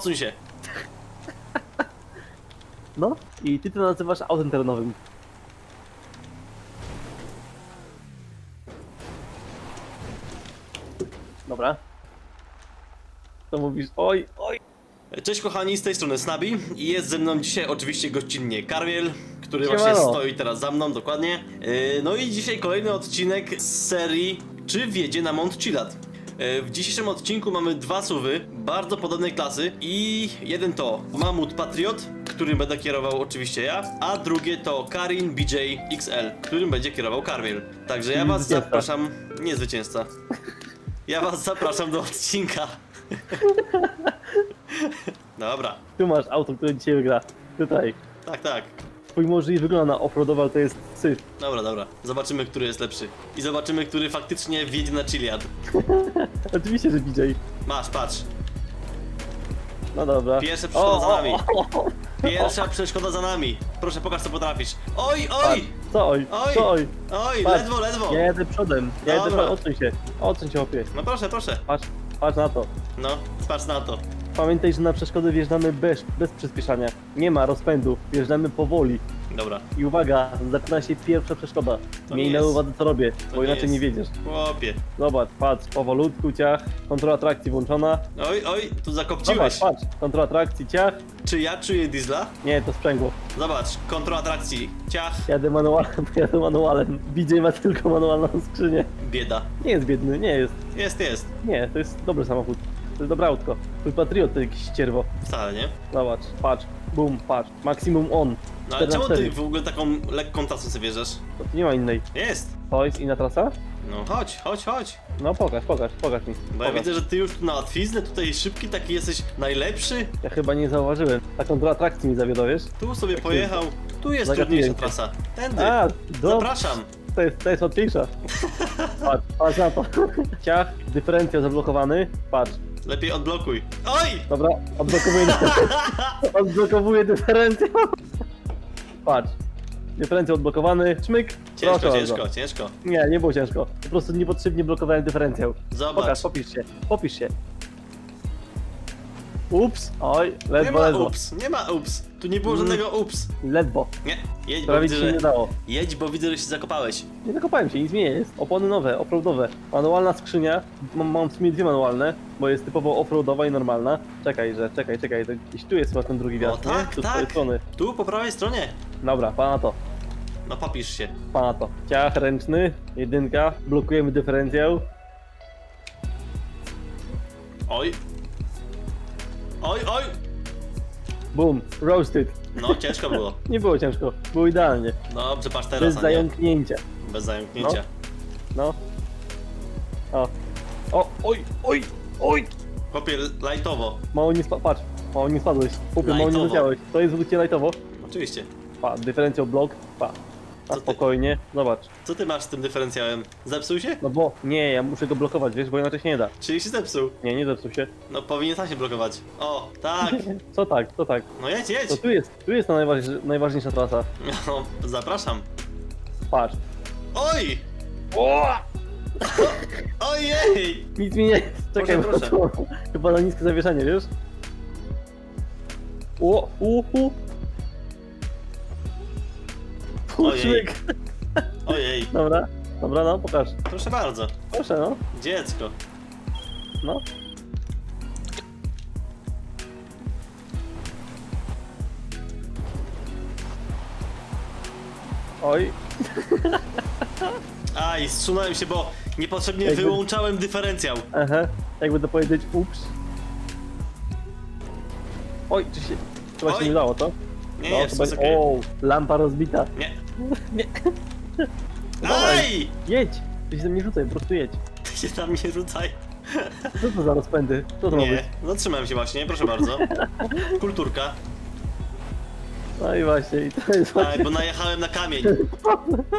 odsuń się. No i ty to nazywasz autem terenowym. Dobra. To mówisz, oj, oj. Cześć kochani, z tej strony Snabi i jest ze mną dzisiaj oczywiście gościnnie Karmiel, który Siemano. właśnie stoi teraz za mną, dokładnie. Yy, No i dzisiaj kolejny odcinek z serii Czy wjedzie na Mount Chillat? Yy, W dzisiejszym odcinku mamy dwa suwy, bardzo podobnej klasy i jeden to Mamut Patriot, którym będę kierował oczywiście ja, a drugie to Karin BJ XL, którym będzie kierował Karmiel. Także ja was zwycięzca. zapraszam, nie zwycięzca. Ja was zapraszam do odcinka. Dobra, Tu masz auto, które dzisiaj wygra. Tutaj. tak, tak. Twój może i wygląda na offroadowy, ale to jest syf. Dobra, dobra. Zobaczymy, który jest lepszy. I zobaczymy, który faktycznie wjedzie na Chiliad. Oczywiście, że BJ. Masz, patrz. No dobra. Pierwsza przeszkoda za nami. o, o. Pierwsza przeszkoda za nami. Proszę, pokaż co potrafisz. Oj, oj! Co oj, Oj! co oj. Oj, Patrz. ledwo, ledwo. Ja jadę przodem. Ja jadę Dobra. przodem, odsuń się. Odsuń się, opie. No proszę, proszę. Patrz, patrz na to. No, patrz na to. Pamiętaj, że na przeszkody wjeżdżamy bez, bez przyspieszania. Nie ma rozpędu, wjeżdżamy powoli. Dobra. I uwaga, zaczyna się pierwsza przeszkoda. To Miej nie na jest- uwadze co robię, to bo nie inaczej jest- nie wiedziesz. Chłopie. Zobacz, patrz, powolutku ciach, kontrola trakcji włączona. Oj, oj, tu Zobacz, zakopciłeś. patrz, kontrola trakcji, ciach. Czy ja czuję diesla? Nie, to sprzęgło. Zobacz, kontrola trakcji. Ciach, Jadę manualem, jadę manualem. BJ ma tylko manualną skrzynię. bieda. Nie jest biedny, nie jest. Jest, jest. Nie, to jest dobry samochód. To jest dobre autko. Twój Patriot to jakiś ścierwo. Wcale, nie? Zobacz, patrz, boom, patrz, maksimum on. No ale 4 na czemu 4. ty w ogóle taką lekką trasę sobie wjeżdżasz? To nie ma innej. Jest. To jest inna trasa? No chodź, chodź, chodź. No pokaż, pokaż, pokaż mi. Bo ja Pokaż. widzę, że ty już tu na łatwiznę, tutaj szybki, taki jesteś najlepszy. Ja chyba nie zauważyłem. Ta kontrola trakcji mi zawiodła, wiesz? Tu sobie pojechał. Tu jest Zagapiłem trudniejsza cię. trasa. Tędy. A, do... Zapraszam. To jest, to jest łatwiejsza. Patrz, patrz na to. Ciach, dyferencjał zablokowany. Patrz. Lepiej odblokuj. Oj! Dobra, odblokowuję Odblokowuję dyferencjał. Patrz. Dyferencjał odblokowany. Czmyk. Ciężko, Proszę ciężko, bardzo. ciężko. Nie, nie było ciężko. Po prostu niepotrzebnie blokowałem dyferencjał. Zobacz. Pokaż, popisz się. Popisz się. Ups. Oj, Nie ledwo, ma ledwo. ups, nie ma ups. Tu nie było Mm. żadnego ups. Ledwo. Nie, jedź, bo Prawie widzę, ci się że... nie dało. Jedź, bo widzę, że się zakopałeś. Nie zakopałem się, nic mi nie jest. Opony nowe, offroadowe. Manualna skrzynia. Mam, mam w sumie dwie manualne, bo jest typowo offroadowa i normalna. Czekaj, że czekaj, czekaj, to gdzieś tu jest chyba ten drugi wjazd, tak, nie? Tu z tak. tej strony. Tu, po prawej stronie. Dobra, pana to, No popisz się. pana to. Ciach ręczny, jedynka, blokujemy dyferencjał. Oj. Oj, oj! Boom, roasted. No, ciężko było. Nie było ciężko, było idealnie. Dobrze, patrz teraz, Bez a nie? zająknięcia. Bez zająknięcia. No. O. O, oj, oj, oj! Chłopie, lajtowo. Mało nie spadłeś, patrz. Mało nie spadłeś. Chłopie, mało nie Lightowo. leciałeś. To jest wrócie lightowo. Oczywiście. Pa, dyferencjał blok, pa. Na ty? spokojnie, zobacz. Co ty masz z tym dyferencjałem? Zepsuł się? No bo, nie, ja muszę go blokować, wiesz, bo inaczej się nie da. Czyli się zepsuł. Nie, nie zepsuł się. No powinien sam się blokować. O, tak. Co tak, co tak. No jedź, jedź. To tu jest, tu jest ta najważniejsza, najważniejsza trasa. No, zapraszam. Patrz. Oj! O! Ojej! Nic mi nie. Czekaj, Proszę, bo to chyba na niskie zawieszenie, wiesz? O, u, u. Ojej. Puszczyk. Ojej. Dobra, dobra, no, pokaż. Proszę bardzo. Proszę, no, Dziecko. no. Oj, Aj, zsunąłem się, bo niepotrzebnie Jakby- wyłączałem dyferencjał. aha, jakby to powiedzieć, ups. Oj, czy się, chyba Oj. się nie udało, to? Nie, No, nie, chyba- jest okej. O, lampa rozbita. Nie. Nie. Aj! Jedź! Ty się tam nie rzucaj, po prostu jedź. Ty się tam nie rzucaj. Co to za rozpędy? Co to ma być? Nie, zatrzymałem się właśnie, proszę bardzo. Kulturka. No i właśnie, i to jest Aj, właśnie, bo najechałem na kamień.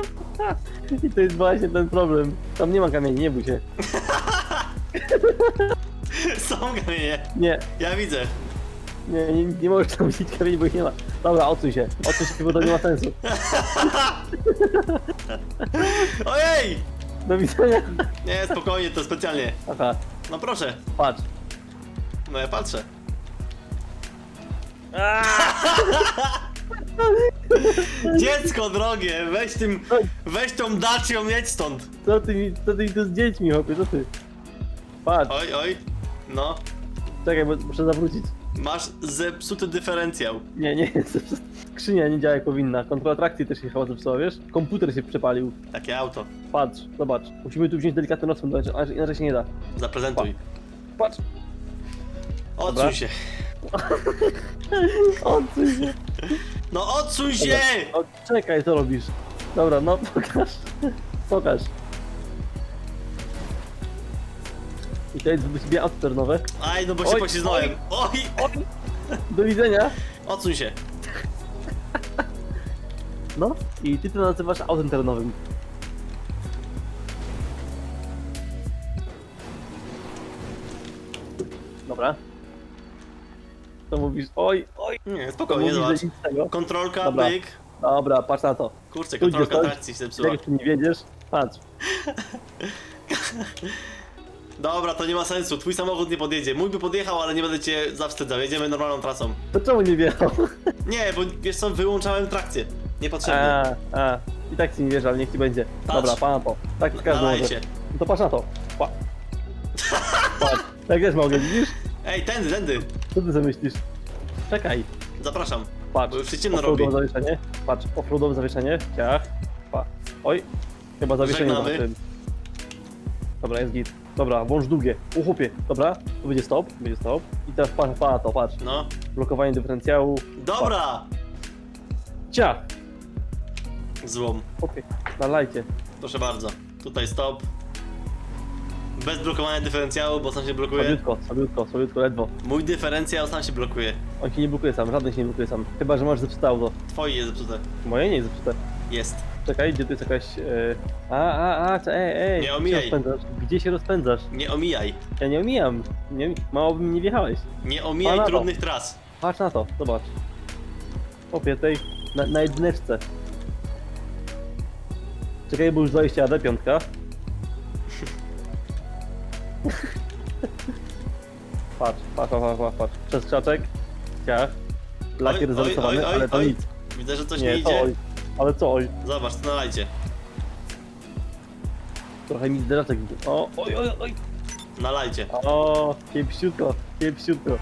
i to jest właśnie ten problem. Tam nie ma kamieni, nie bój się. Są kamienie. Nie, Ja widzę. Nie, nie, nie możesz tam widzieć kamieni, bo ich nie ma. Dobra, odsuń się. Odsuń się, bo to nie ma sensu. Ojej! Do widzenia. Nie, spokojnie, to specjalnie. Aha, No proszę. patrz. No ja patrzę. Dziecko drogie, weź tym, weź tą dacią, jedź stąd. Co ty mi, co ty mi tu z dziećmi, chłopie, co ty? Patrz, Oj, oj, no, czekaj, bo muszę zawrócić. masz zepsuty dyferencjał. Nie, nie, skrzynia nie działa jak powinna. Kontrola trakcji też się chyba zepsuła, wiesz? Komputer się przepalił. Takie auto, Patrz, zobacz. Musimy tu wziąć delikatny rozpęd, inaczej- inaczej się nie da. zaprezentuj. Patrz. Odsuń Dobra. się. Odsuń się. No odsuń się! O, czekaj, co robisz? Dobra, no pokaż. Pokaż. Jest do ciebie auto ternowe. Aj, no bo się Oj, poślizgnąłem. Oj, Oj, do widzenia. odsuń się. No i ty to nazywasz autem terenowym. Dobra. To mówisz, oj, oj. Nie, To spokojnie, mówisz, zobacz. że nic z tego. Kontrolka, Dobra. byk. Dobra, patrz na to. Kurczę, kontrolka coś. trakcji się zepsuła. Jak tu nie wiedziesz, patrz. Dobra, to nie ma sensu, twój samochód nie podjedzie. Mój by podjechał, ale nie będę cię zawstydzał, jedziemy normalną trasą. To czemu nie wjechał? Nie, bo wiesz co, wyłączałem trakcję. Niepotrzebnie. A, a. I tak ci nie wierzę, ale niech ci będzie. Patrz. Dobra, pana to. Tak każdy może. Nalajcie. No to patrz na to. Pa. Patrz. Tak też mogę, widzisz? Ej, tędy, tędy. Co ty sobie myślisz? Czekaj. Zapraszam. Patrz. Bo już się ciemno robi. Zawieszenie. Patrz, offroadowe zawieszenie. Ciach. Pa. Oj. Chyba zawieszenie Żegnamy. zobaczyłem. Dobra, jest git. Dobra, włącz długie. U chłopie. Dobra, tu będzie stop, będzie stop. I teraz patrz, pa na to, patrz. No. Blokowanie dyferencjału. Dobra! Ciach. Złom. Chłopie, na lajcie. Proszę bardzo. Tutaj stop. Bez blokowania dyferencjału, bo sam się blokuje. Słabiutko, słabiutko, słabiutko, ledwo. Mój dyferencjał sam się blokuje. On się nie blokuje sam, żaden się nie blokuje sam. Chyba, że masz zepsute auto. Twoje jest zepsute. Moje nie jest zepsute. Jest. Czekaj, gdzie tu jest jakaś... E... A, a, a, cze- ej, ej. Nie gdzie omijaj. się rozpędzasz? Gdzie się rozpędzasz? Nie omijaj. Ja nie omijam. Nie, mało by mi nie wjechałeś. Nie omijaj Pana to. trudnych tras. Patrz na to, zobacz. Opie, tej, na, na jedyneczce. Czekaj, bo już 20 AD, piątka. patrz, patrz, patrz, patrz, patrz. Przez krzaczek, ciach. Lakier Oj, oj, zarysowany, oj, oj, ale to oj. nic. Widzę, że coś nie, Nie, to idzie. oj. Ale co oj. Zobacz, to nalajcie. Trochę mi zderzaczek. O, oj, oj, oj. Nalajcie. O, kiepsiutko, kiepsiutko.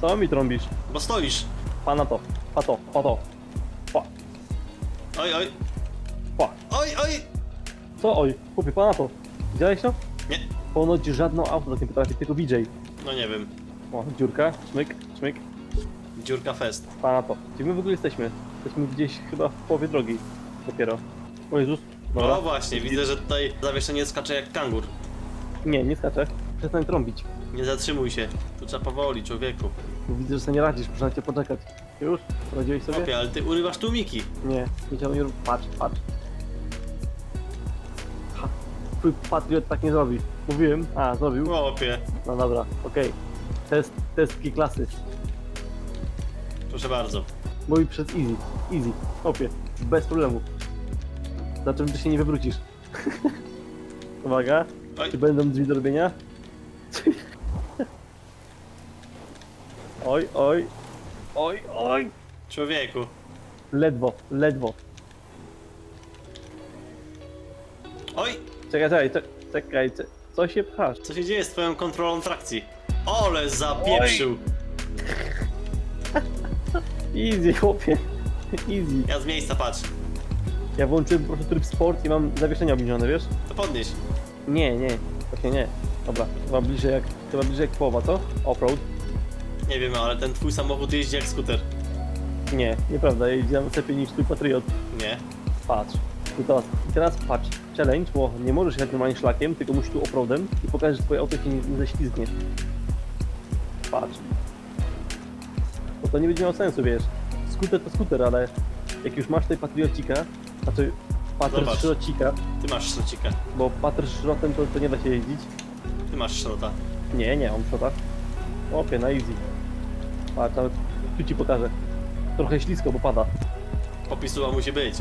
Co mi trąbisz? Bo stoisz. Pa na to, pa to, pa to. Pa, Oj, oj. pa. Oj, oj! Co oj? Chłopie, pa na to. Widziałeś to? Nie. Ponoć żadną auto tak nie potrafi, tylko BJ. No nie wiem. O, dziurka, szmyk, szmyk, Dziurka fest. pa na to. Gdzie my w ogóle jesteśmy? Jesteśmy gdzieś chyba w połowie drogi. Dopiero. O Jezus. Dobra. No właśnie, widzę, że tutaj zawieszenie skacze jak kangur. Nie, nie skaczę. Przestań trąbić. Nie zatrzymuj się. Tu trzeba powoli, człowieku. Bo widzę, że sobie nie radzisz, muszę na cię poczekać. Już? Radziłeś sobie? Chłopie, ale ty urywasz tłumiki. Nie, nie chciałbym rób- Patrz, patrz. Ha, twój patriot tak nie zrobi. Mówiłem. A, zrobił. Chłopie. No dobra, okej. Test, test klasy. Proszę bardzo. Mój przez easy. Easy. Opie. Bez problemu. Za czym ty się nie wywrócisz. Uwaga. Oj. Czy będą drzwi do robienia? oj, oj. Oj, oj. Człowieku. Ledwo, ledwo. Oj! Czekaj, czekaj, czekaj, czekaj. cze- Co się pchasz? Co się dzieje z twoją kontrolą trakcji? Ole zapieprzył! Easy, chłopie. Easy. Ja z miejsca patrz. Ja włączyłem po prostu tryb sport i mam zawieszenia obniżone, wiesz? To podnieś. Nie, nie. Właśnie nie. Dobra, chyba bliżej jak, chyba bliżej jak połowa, co? Offroad? Nie wiem, ale ten twój samochód jeździ jak skuter. Nie, nieprawda, jeździ nam lepiej niż twój Patriot. Nie. Patrz. I teraz, I teraz patrz. Challenge, bo nie możesz jechać normalnie szlakiem, tylko musisz tu offroadem i pokażesz, że twoje auto się nie, nie ześlizgnie. Patrz. To nie będzie miało sensu, wiesz. Skuter to skuter, ale jak już masz tutaj Patriocika, znaczy Patr Zobacz. Szrocika, Ty masz szrocika. bo Patr Szrotem to, to nie da się jeździć. Ty masz szrota. Nie, nie, on szrota. Opie, na easy. Patrz, nawet tu ci pokażę. Trochę ślisko, bo pada. Popisuła musi być.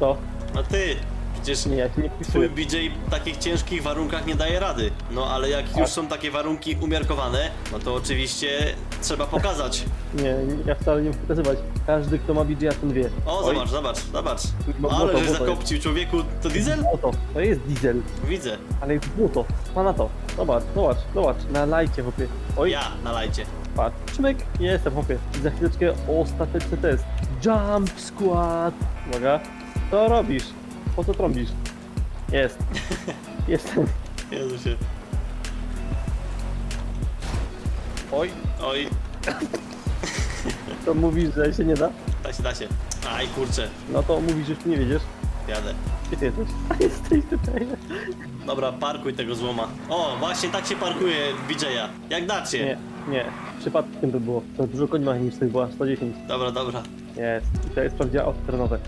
To, A ty! Przecież Nie, ja się nie twój wpisuję. BJ w takich ciężkich warunkach nie daje rady. No ale jak już są takie warunki umiarkowane, no to oczywiście trzeba pokazać. Nie, ja wcale nie muszę pokazywać. Każdy, kto ma BJ, ten wie. O, Oj, zobacz, zobacz, zobacz. Bo- Ale bo to- żeś bo to zakopcił człowieku, to diesel? Złoto, to jest diesel, Widzę. ale jest złoto. Pa na to. Zobacz, zobacz, zobacz, na lajcie, chłopie. Oj, Ja na lajcie. patrz, czmyk, jestem, chłopie. I za chwileczkę ostateczny test. Jump squat. Uwaga, co robisz? Po co trąbisz? Jest. Jestem. Jezusie. Oj, Oj, to mówisz, że się nie da? da się, da się. Aj, kurczę, No to mówisz, że już nie wiedziesz. jadę. Gdzie ty jesteś? A jesteś tutaj. Dobra, parkuj tego złoma. O, właśnie tak się parkuje BJ-a. Jak dacie. Nie, nie. Przypadkiem to było. To dużo koni mechanicznych była, 110. Dobra, dobra. Jest. I to jest prawdziwe auto terenowe.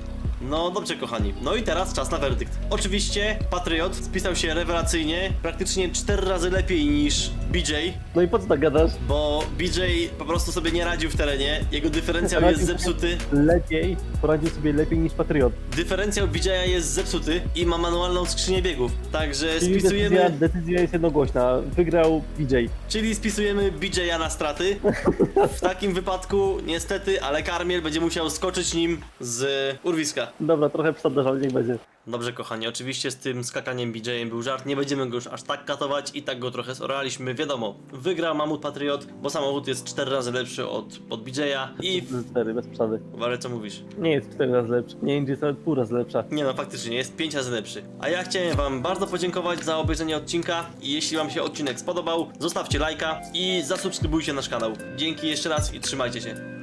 No dobrze, kochani. No i teraz czas na werdykt. Oczywiście Patriot spisał się rewelacyjnie, praktycznie 4 razy lepiej niż BJ, No i po co tak gadasz? bo BJ po prostu sobie nie radził w terenie. Jego dyferencjał jest zepsuty. Lepiej, poradził sobie lepiej niż Patriot. Dyferencjał BJ jest zepsuty i ma manualną skrzynię biegów. Także Czyli spisujemy, decyzja, decyzja jest jednogłośna. Wygrał BJ. czyli spisujemy BJ-a na straty. W takim wypadku niestety, ale Karmiel będzie musiał skoczyć nim z urwiska. Dobra, trochę ale niech będzie. Dobrze, kochani, oczywiście z tym skakaniem BJ-em był żart, nie będziemy go już aż tak katować i tak go trochę zoraliśmy. Wiadomo, wygra Mamut Patriot, bo samochód jest 4 razy lepszy od, od BJ-a i... Z cztery, bez przesady. Uważaj, co mówisz. Nie jest cztery razy lepszy. Nie jest nawet pół razy lepsza. Nie no, faktycznie, jest 5 razy lepszy. A ja chciałem wam bardzo podziękować za obejrzenie odcinka i jeśli wam się odcinek spodobał, zostawcie lajka i zasubskrybujcie nasz kanał. Dzięki jeszcze raz i trzymajcie się.